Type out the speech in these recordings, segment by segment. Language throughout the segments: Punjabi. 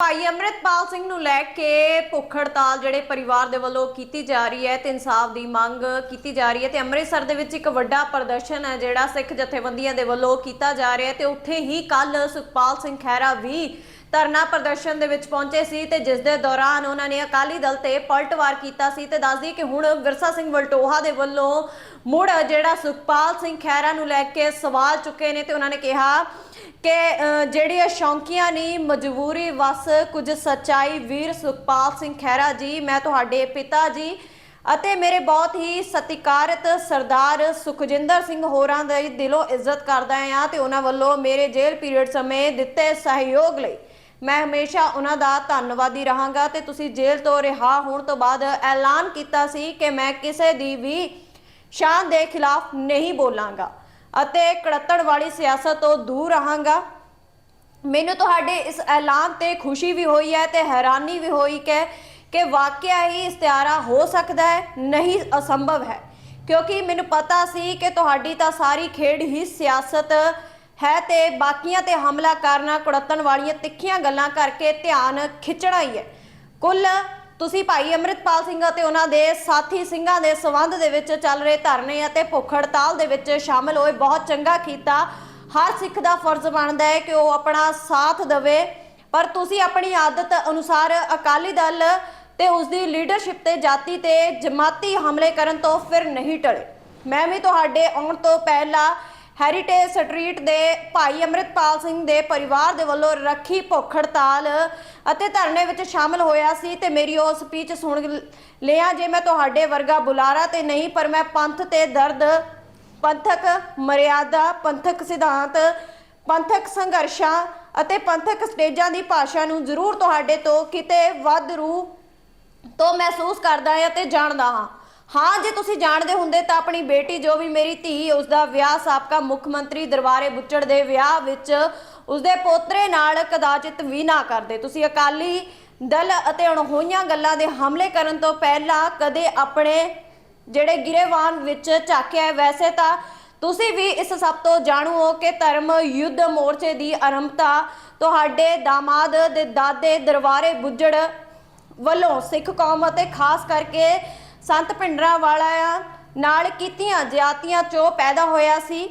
ਭਾਈ ਅੰਮ੍ਰਿਤਪਾਲ ਸਿੰਘ ਨੂੰ ਲੈ ਕੇ ਭੁੱਖ ਹੜਤਾਲ ਜਿਹੜੇ ਪਰਿਵਾਰ ਦੇ ਵੱਲੋਂ ਕੀਤੀ ਜਾ ਰਹੀ ਹੈ ਤੇ ਇਨਸਾਫ ਦੀ ਮੰਗ ਕੀਤੀ ਜਾ ਰਹੀ ਹੈ ਤੇ ਅੰਮ੍ਰਿਤਸਰ ਦੇ ਵਿੱਚ ਇੱਕ ਵੱਡਾ ਪ੍ਰਦਰਸ਼ਨ ਹੈ ਜਿਹੜਾ ਸਿੱਖ ਜਥੇਬੰਦੀਆਂ ਦੇ ਵੱਲੋਂ ਕੀਤਾ ਜਾ ਰਿਹਾ ਹੈ ਤੇ ਉੱਥੇ ਹੀ ਕੱਲ ਸੁਖਪਾਲ ਸਿੰਘ ਖਹਿਰਾ ਵੀ ਧਰਨਾ ਪ੍ਰਦਰਸ਼ਨ ਦੇ ਵਿੱਚ ਪਹੁੰਚੇ ਸੀ ਤੇ ਜਿਸ ਦੇ ਦੌਰਾਨ ਉਹਨਾਂ ਨੇ ਅਕਾਲੀ ਦਲ ਤੇ ਪਲਟਵਾਰ ਕੀਤਾ ਸੀ ਤੇ ਦੱਸਦੀ ਕਿ ਹੁਣ ਵਿਰਸਾ ਸਿੰਘ ਵਲਟੋਹਾ ਦੇ ਵੱਲੋਂ ਮੁੜ ਜਿਹੜਾ ਸੁਖਪਾਲ ਸਿੰਘ ਖਹਿਰਾ ਨੂੰ ਲੈ ਕੇ ਸਵਾਲ ਚੁੱਕੇ ਨੇ ਤੇ ਉਹਨਾਂ ਨੇ ਕਿਹਾ ਕਿ ਅ, ਜਿਹੜੀਆਂ ਸ਼ੌਂਕੀਆਂ ਨੇ ਮਜਬੂਰੀ ਵਸ ਕੁਝ ਸੱਚਾਈ ਵੀਰ ਸੁਖਪਾਲ ਸਿੰਘ ਖਹਿਰਾ ਜੀ ਮੈਂ ਤੁਹਾਡੇ ਪਿਤਾ ਜੀ ਅਤੇ ਮੇਰੇ ਬਹੁਤ ਹੀ ਸਤਿਕਾਰਤ ਸਰਦਾਰ ਸੁਖਜਿੰਦਰ ਸਿੰਘ ਹੋਰਾਂ ਦੀ ਦਿਲੋਂ ਇੱਜ਼ਤ ਕਰਦਾ ਹਾਂ ਤੇ ਉਹਨਾਂ ਵੱਲੋਂ ਮੇਰੇ ਜੇਲ੍ਹ ਪੀਰੀਅਡ ਸਮੇਂ ਦਿੱਤੇ ਸਹਿਯੋਗ ਲਈ ਮੈਂ ਹਮੇਸ਼ਾ ਉਹਨਾਂ ਦਾ ਧੰਨਵਾਦੀ ਰਹਾਂਗਾ ਤੇ ਤੁਸੀਂ ਜੇਲ੍ਹ ਤੋਂ ਰਿਹਾ ਹੋਣ ਤੋਂ ਬਾਅਦ ਐਲਾਨ ਕੀਤਾ ਸੀ ਕਿ ਮੈਂ ਕਿਸੇ ਦੀ ਵੀ ਸ਼ਾਨ ਦੇ ਖਿਲਾਫ ਨਹੀਂ ਬੋਲਾਂਗਾ। ਅਤੇ ਕੜੱਤਣ ਵਾਲੀ ਸਿਆਸਤ ਤੋਂ ਦੂਰ ਰਹਾਂਗਾ। ਮੈਨੂੰ ਤੁਹਾਡੇ ਇਸ ਐਲਾਨ ਤੇ ਖੁਸ਼ੀ ਵੀ ਹੋਈ ਹੈ ਤੇ ਹੈਰਾਨੀ ਵੀ ਹੋਈ ਕਿ ਕਿ ਵਾਕਿਆ ਹੀ ਇਸਤਿਆਰਾ ਹੋ ਸਕਦਾ ਹੈ, ਨਹੀਂ ਅਸੰਭਵ ਹੈ। ਕਿਉਂਕਿ ਮੈਨੂੰ ਪਤਾ ਸੀ ਕਿ ਤੁਹਾਡੀ ਤਾਂ ਸਾਰੀ ਖੇਡ ਹੀ ਸਿਆਸਤ ਹੈ ਤੇ ਬਾਕੀਆਂ ਤੇ ਹਮਲਾ ਕਰਨਾ, ਕੁੜੱਤਣ ਵਾਲੀਆਂ ਤਿੱਖੀਆਂ ਗੱਲਾਂ ਕਰਕੇ ਧਿਆਨ ਖਿੱਚਣਾ ਹੀ ਹੈ। ਕੁੱਲ ਤੁਸੀਂ ਭਾਈ ਅੰਮ੍ਰਿਤਪਾਲ ਸਿੰਘ ਅਤੇ ਉਹਨਾਂ ਦੇ ਸਾਥੀ ਸਿੰਘਾਂ ਦੇ ਸਬੰਧ ਦੇ ਵਿੱਚ ਚੱਲ ਰਹੇ ਧਰਨੇ ਅਤੇ ਭੁੱਖ ਹੜਤਾਲ ਦੇ ਵਿੱਚ ਸ਼ਾਮਲ ਹੋਏ ਬਹੁਤ ਚੰਗਾ ਕੀਤਾ। ਹਰ ਸਿੱਖ ਦਾ ਫਰਜ਼ ਬਣਦਾ ਹੈ ਕਿ ਉਹ ਆਪਣਾ ਸਾਥ ਦੇਵੇ। ਪਰ ਤੁਸੀਂ ਆਪਣੀ ਆਦਤ ਅਨੁਸਾਰ ਅਕਾਲੀ ਦਲ ਤੇ ਉਸ ਦੀ ਲੀਡਰਸ਼ਿਪ ਤੇ ਜਾਤੀ ਤੇ ਜਮਾਤੀ ਹਮਲੇ ਕਰਨ ਤੋਂ ਫਿਰ ਨਹੀਂ ਟਲੇ। ਮੈਂ ਵੀ ਤੁਹਾਡੇ ਆਉਣ ਤੋਂ ਪਹਿਲਾਂ ਹੈਰੀਟੇਜ ਸਟਰੀਟ ਦੇ ਭਾਈ ਅੰਮ੍ਰਿਤਪਾਲ ਸਿੰਘ ਦੇ ਪਰਿਵਾਰ ਦੇ ਵੱਲੋਂ ਰੱਖੀ ਭੁੱਖ ਹੜਤਾਲ ਅਤੇ ਧਰਨੇ ਵਿੱਚ ਸ਼ਾਮਲ ਹੋਇਆ ਸੀ ਤੇ ਮੇਰੀ ਉਹ ਸਪੀਚ ਸੁਣ ਲਿਆ ਜੇ ਮੈਂ ਤੁਹਾਡੇ ਵਰਗਾ ਬੁਲਾਰਾ ਤੇ ਨਹੀਂ, ਪਰ ਮੈਂ ਪੰਥ ਤੇ ਦਰਦ, ਪੰਥਕ ਮਰਿਆਦਾ, ਪੰਥਕ ਸਿਧਾਂਤ, ਪੰਥਕ ਸੰਘਰਸ਼ਾਂ ਅਤੇ ਪੰਥਕ ਸਟੇਜਾਂ ਦੀ ਭਾਸ਼ਾ ਨੂੰ ਜ਼ਰੂਰ ਤੁਹਾਡੇ ਤੋਂ ਕਿਤੇ ਵੱਧ ਰੂਹ ਤੋਂ ਮਹਿਸੂਸ ਕਰਦਾ ਹਾਂ ਅਤੇ ਜਾਣਦਾ ਹਾਂ। ਹਾਂ, ਜੇ ਤੁਸੀਂ ਜਾਣਦੇ ਹੁੰਦੇ ਤਾਂ ਆਪਣੀ ਬੇਟੀ ਜੋ ਵੀ ਮੇਰੀ ਧੀ ਉਸ ਦਾ ਵਿਆਹ ਸਾਬਕਾ ਮੁੱਖ ਮੰਤਰੀ ਦਰਬਾਰੇ ਬੁੱਚੜ ਦੇ ਵਿਆਹ ਵਿੱਚ ਉਸ ਦੇ ਪੋਤਰੇ ਨਾਲ ਕਦਾਚਿਤ ਵੀ ਨਾ ਕਰਦੇ। ਤੁਸੀਂ ਅਕਾਲੀ ਦਲ ਅਤੇ ਅਣਹੋਈਆਂ ਗੱਲਾਂ ਦੇ ਹਮਲੇ ਕਰਨ ਤੋਂ ਪਹਿਲਾਂ ਕਦੇ ਆਪਣੇ ਜਿਹੜੇ ਗਿਰੇਵਾਨ ਵਿੱਚ ਝਾਕਿਆ ਵੈਸੇ ਤਾਂ ਤੁਸੀਂ ਵੀ ਇਸ ਸਭ ਤੋਂ ਜਾਣੂ ਹੋ ਕਿ ਧਰਮ ਯੁੱਧ ਮੋਰਚੇ ਦੀ ਆਰੰਭਤਾ ਤੁਹਾਡੇ ਦਾਮਾਦ ਦੇ ਦਾਦੇ ਦਰਬਾਰੇ ਬੁੱਜੜ ਵੱਲੋਂ ਸਿੱਖ ਕੌਮ ਅਤੇ ਖਾਸ ਕਰਕੇ ਸੰਤ ਪਿੰਡਰਾਂ ਵਾਲਿਆਂ ਨਾਲ ਕੀਤੀਆਂ ਜਿਆਤੀਆਂ ਚੋਂ ਪੈਦਾ ਹੋਇਆ ਸੀ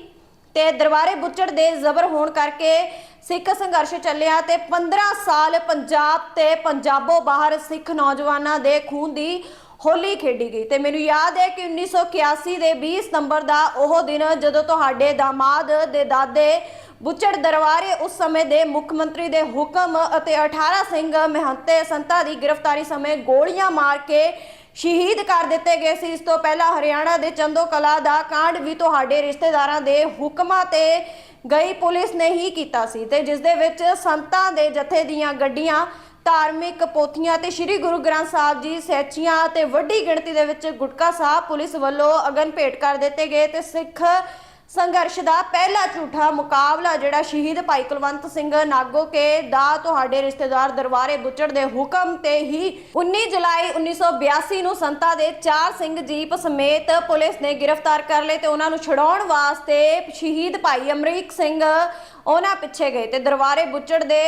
ਤੇ ਦਰਬਾਰੇ ਬੁੱਚੜ ਦੇ ਜ਼ਬਰ ਹੋਣ ਕਰਕੇ ਸਿੱਖ ਸੰਘਰਸ਼ ਚੱਲਿਆ ਤੇ 15 ਸਾਲ ਪੰਜਾਬ ਤੇ ਪੰਜਾਬੋਂ ਬਾਹਰ ਸਿੱਖ ਨੌਜਵਾਨਾਂ ਦੇ ਖੂਨ ਦੀ ਹੋਲੀ ਖੇਡੀ ਗਈ। ਤੇ ਮੈਨੂੰ ਯਾਦ ਹੈ ਕਿ 1981 ਦੇ 20 ਸਤੰਬਰ ਦਾ ਉਹ ਦਿਨ ਜਦੋਂ ਤੁਹਾਡੇ ਦਾਮਾਦ ਦੇ ਦਾਦੇ ਬੁੱਚੜ ਦਰਬਾਰੇ ਉਸ ਸਮੇਂ ਦੇ ਮੁੱਖ ਮੰਤਰੀ ਦੇ ਹੁਕਮ ਅਤੇ 18 ਸਿੰਘ ਮਹੰਤੇ ਸੰਤਾਂ ਦੀ ਗ੍ਰਿਫਤਾਰੀ ਸਮੇਂ ਗੋਲੀਆਂ ਮਾਰ ਕੇ ਸ਼ਹੀਦ ਕਰ ਦਿੱਤੇ ਗਏ ਸੀ। ਇਸ ਤੋਂ ਪਹਿਲਾਂ ਹਰਿਆਣਾ ਦੇ ਚੰਦੋ ਕਲਾ ਦਾ ਕਾਂਡ ਵੀ ਤੁਹਾਡੇ ਰਿਸ਼ਤੇਦਾਰਾਂ ਦੇ ਹੁਕਮਾਂ ਤੇ ਗਈ ਪੁਲਿਸ ਨੇ ਹੀ ਕੀਤਾ ਸੀ ਤੇ ਜਿਸ ਦੇ ਵਿੱਚ ਸੰਤਾਂ ਦੇ ਜਥੇ ਦੀਆਂ ਗੱਡੀਆਂ, ਧਾਰਮਿਕ ਪੋਥੀਆਂ ਤੇ ਸ੍ਰੀ ਗੁਰੂ ਗ੍ਰੰਥ ਸਾਹਿਬ ਜੀ ਸੈਚੀਆਂ ਤੇ ਵੱਡੀ ਗਿਣਤੀ ਦੇ ਵਿੱਚ ਗੁਟਕਾ ਸਾਹਿਬ ਪੁਲਿਸ ਵੱਲੋਂ ਅਗਨ ਭੇਟ ਕਰ ਦਿੱਤੇ ਗਏ ਤੇ ਸਿੱਖ ਸੰਘਰਸ਼ ਦਾ ਪਹਿਲਾ ਝੂਠਾ ਮੁਕਾਬਲਾ ਜਿਹੜਾ ਸ਼ਹੀਦ ਭਾਈ ਕੁਲਵੰਤ ਸਿੰਘ ਨਾਗੋਕੇ ਦਾ ਤੁਹਾਡੇ ਰਿਸ਼ਤੇਦਾਰ ਦਰਬਾਰੇ ਬੁੱਚੜ ਦੇ ਹੁਕਮ ਤੇ ਹੀ 19 ਜੁਲਾਈ 1982 ਨੂੰ ਸੰਤਾ ਦੇ ਚਾਰ ਸਿੰਘ ਜੀਪ ਸਮੇਤ ਪੁਲਿਸ ਨੇ ਗ੍ਰਿਫਤਾਰ ਕਰ ਲਏ ਤੇ ਉਹਨਾਂ ਨੂੰ ਛਡਾਉਣ ਵਾਸਤੇ ਸ਼ਹੀਦ ਭਾਈ ਅਮਰੀਕ ਸਿੰਘ ਉਹਨਾਂ ਪਿੱਛੇ ਗਏ ਤੇ ਦਰਬਾਰੇ ਬੁੱਚੜ ਦੇ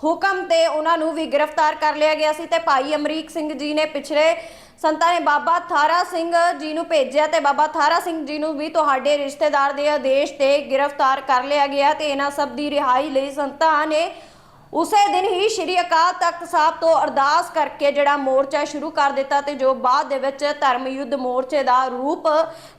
ਹੁਕਮ ਤੇ ਉਹਨਾਂ ਨੂੰ ਵੀ ਗ੍ਰਿਫਤਾਰ ਕਰ ਲਿਆ ਗਿਆ ਸੀ ਤੇ ਭਾਈ ਅਮਰੀਕ ਸਿੰਘ ਜੀ ਨੇ ਪਿਛਲੇ ਸੰਤਾਂ ਨੇ ਬਾਬਾ ਥਾਰਾ ਸਿੰਘ ਜੀ ਨੂੰ ਭੇਜਿਆ ਤੇ ਬਾਬਾ ਥਾਰਾ ਸਿੰਘ ਜੀ ਨੂੰ ਵੀ ਤੁਹਾਡੇ ਰਿਸ਼ਤੇਦਾਰ ਦੇ ਆਦੇਸ਼ ਤੇ ਗ੍ਰਿਫਤਾਰ ਕਰ ਲਿਆ ਗਿਆ ਤੇ ਇਹਨਾਂ ਸਭ ਦੀ ਰਿਹਾਈ ਲਈ ਸੰਤਾਂ ਨੇ ਉਸੇ ਦਿਨ ਹੀ ਸ਼੍ਰੀ ਅਕਾਲ ਤਖਤ ਸਾਹਿਬ ਤੋਂ ਅਰਦਾਸ ਕਰਕੇ ਜਿਹੜਾ ਮੋਰਚਾ ਸ਼ੁਰੂ ਕਰ ਦਿੱਤਾ ਤੇ ਜੋ ਬਾਅਦ ਦੇ ਵਿੱਚ ਧਰਮ ਯੁੱਧ ਮੋਰਚੇ ਦਾ ਰੂਪ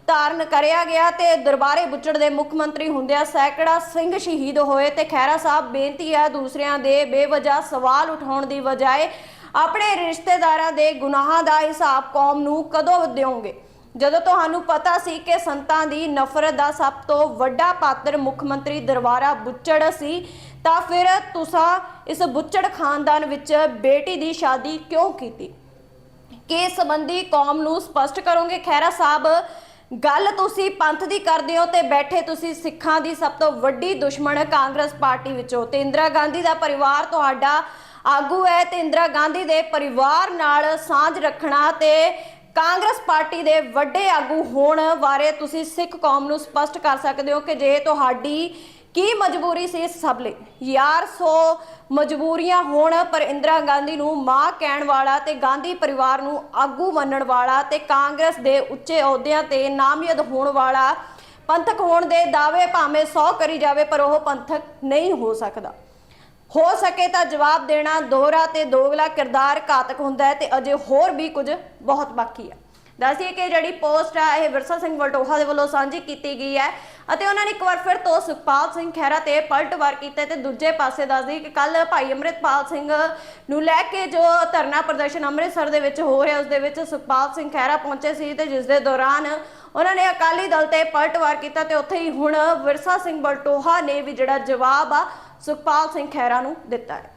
ਧਾਰਨ ਕਰਿਆ ਗਿਆ ਤੇ ਦਰਬਾਰੇ ਬੁੱਚੜ ਦੇ ਮੁੱਖ ਮੰਤਰੀ ਹੁੰਦਿਆਂ ਸੈਂਕੜਾ ਸਿੰਘ ਸ਼ਹੀਦ ਹੋਏ ਤੇ ਖੈਰਾ ਸਾਹਿਬ ਬੇਨਤੀ ਹੈ ਦੂਸਰਿਆਂ ਦੇ ਬੇਵਜਾ ਸਵਾਲ ਉਠਾਉਣ ਦੀ ਬਜਾਏ ਆਪਣੇ ਰਿਸ਼ਤੇਦਾਰਾਂ ਦੇ ਗੁਨਾਹਾਂ ਦਾ ਹਿਸਾਬ ਕੌਮ ਨੂੰ ਕਦੋਂ ਦਿਓਗੇ? ਜਦੋਂ ਤੁਹਾਨੂੰ ਪਤਾ ਸੀ ਕਿ ਸੰਤਾਂ ਦੀ ਨਫ਼ਰਤ ਦਾ ਸਭ ਤੋਂ ਵੱਡਾ ਪਾਤਰ ਮੁੱਖ ਮੰਤਰੀ ਦਰਬਾਰਾ ਬੁੱਚੜ ਸੀ ਤਾਂ ਫਿਰ ਤੁਸੀਂ ਇਸ ਬੁੱਚੜ ਖਾਨਦਾਨ ਵਿੱਚ ਬੇਟੀ ਦੀ ਸ਼ਾਦੀ ਕਿਉਂ ਕੀਤੀ? ਕਿ ਸੰਬੰਧੀ ਕੌਮ ਨੂੰ ਸਪਸ਼ਟ ਕਰੋਗੇ? ਖੈਰਾ ਸਾਹਿਬ, ਗੱਲ ਤੁਸੀਂ ਪੰਥ ਦੀ ਕਰਦੇ ਹੋ ਤੇ ਬੈਠੇ ਤੁਸੀਂ ਸਿੱਖਾਂ ਦੀ ਸਭ ਤੋਂ ਵੱਡੀ ਦੁਸ਼ਮਣ ਕਾਂਗਰਸ ਪਾਰਟੀ ਵਿੱਚੋਂ ਤੇ ਇੰਦਰਾ ਗਾਂਧੀ ਦਾ ਪਰਿਵਾਰ ਤੁਹਾਡਾ ਆਗੂ ਹੈ ਤੇ ਇੰਦਰਾ ਗਾਂਧੀ ਦੇ ਪਰਿਵਾਰ ਨਾਲ ਸਾਂਝ ਰੱਖਣਾ ਤੇ ਕਾਂਗਰਸ ਪਾਰਟੀ ਦੇ ਵੱਡੇ ਆਗੂ ਹੋਣ ਬਾਰੇ ਤੁਸੀਂ ਸਿੱਖ ਕੌਮ ਨੂੰ ਸਪਸ਼ਟ ਕਰ ਸਕਦੇ ਹੋ ਕਿ ਜੇ ਤੁਹਾਡੀ ਕੀ ਮਜਬੂਰੀ ਸੀ ਇਸ ਸਭ ਲਈ? ਯਾਰ, ਸੋ ਮਜਬੂਰੀਆਂ ਹੋਣ, ਪਰ ਇੰਦਰਾ ਗਾਂਧੀ ਨੂੰ ਮਾਂ ਕਹਿਣ ਵਾਲਾ ਤੇ ਗਾਂਧੀ ਪਰਿਵਾਰ ਨੂੰ ਆਗੂ ਮੰਨਣ ਵਾਲਾ ਤੇ ਕਾਂਗਰਸ ਦੇ ਉੱਚੇ ਅਹੁਦਿਆਂ ਤੇ ਨਾਮਯਦ ਹੋਣ ਵਾਲਾ ਪੰਥਕ ਹੋਣ ਦੇ ਦਾਅਵੇ ਭਾਵੇਂ 100 ਕਰੀ ਜਾਵੇ, ਪਰ ਉਹ ਪੰਥਕ ਨਹੀਂ ਹੋ ਸਕਦਾ। ਹੋ ਸਕੇ ਤਾਂ ਜਵਾਬ ਦੇਣਾ, ਦੋਹਰਾ ਤੇ ਦੋਗਲਾ ਕਿਰਦਾਰ ਘਾਤਕ ਹੁੰਦਾ ਹੈ ਤੇ ਅਜੇ ਹੋਰ ਵੀ ਕੁਝ ਬਹੁਤ ਬਾਕੀ ਹੈ। ਦੱਸਿਏ ਕਿ ਜਿਹੜੀ ਪੋਸਟ ਆ, ਇਹ ਵਿਰਸਾ ਸਿੰਘ ਵਲਟੋਹਾ ਦੇ ਵੱਲੋਂ ਸਾਂਝੀ ਕੀਤੀ ਗਈ ਹੈ ਅਤੇ ਉਹਨਾਂ ਨੇ ਇੱਕ ਵਾਰ ਫਿਰ ਤੋਂ ਸੁਖਪਾਲ ਸਿੰਘ ਖਹਿਰਾ ਤੇ ਪਲਟਵਾਰ ਕੀਤਾ ਤੇ ਦੂਜੇ ਪਾਸੇ ਦੱਸਦੀ ਕਿ ਕੱਲ ਭਾਈ ਅੰਮ੍ਰਿਤਪਾਲ ਸਿੰਘ ਨੂੰ ਲੈ ਕੇ ਜੋ ਧਰਨਾ ਪ੍ਰਦਰਸ਼ਨ ਅੰਮ੍ਰਿਤਸਰ ਦੇ ਵਿੱਚ ਹੋ ਰਿਹਾ, ਉਸ ਦੇ ਵਿੱਚ ਸੁਖਪਾਲ ਸਿੰਘ ਖਹਿਰਾ ਪਹੁੰਚੇ ਸੀ ਤੇ ਜਿਸ ਦੇ ਦੌਰਾਨ ਉਹਨਾਂ ਨੇ ਅਕਾਲੀ ਦਲ ਤੇ ਪਲਟਵਾਰ ਕੀਤਾ ਤੇ ਉੱਥੇ ਹੀ ਹੁਣ ਵਿਰਸਾ ਸਿੰਘ ਬਲਟੋਹਾ ਨੇ ਵੀ ਜਿਹੜਾ ਜਵਾਬ ਆ, ਸੁਖਪਾਲ ਸਿੰਘ ਖਹਿਰਾ ਨੂੰ ਦਿੱਤਾ ਹੈ।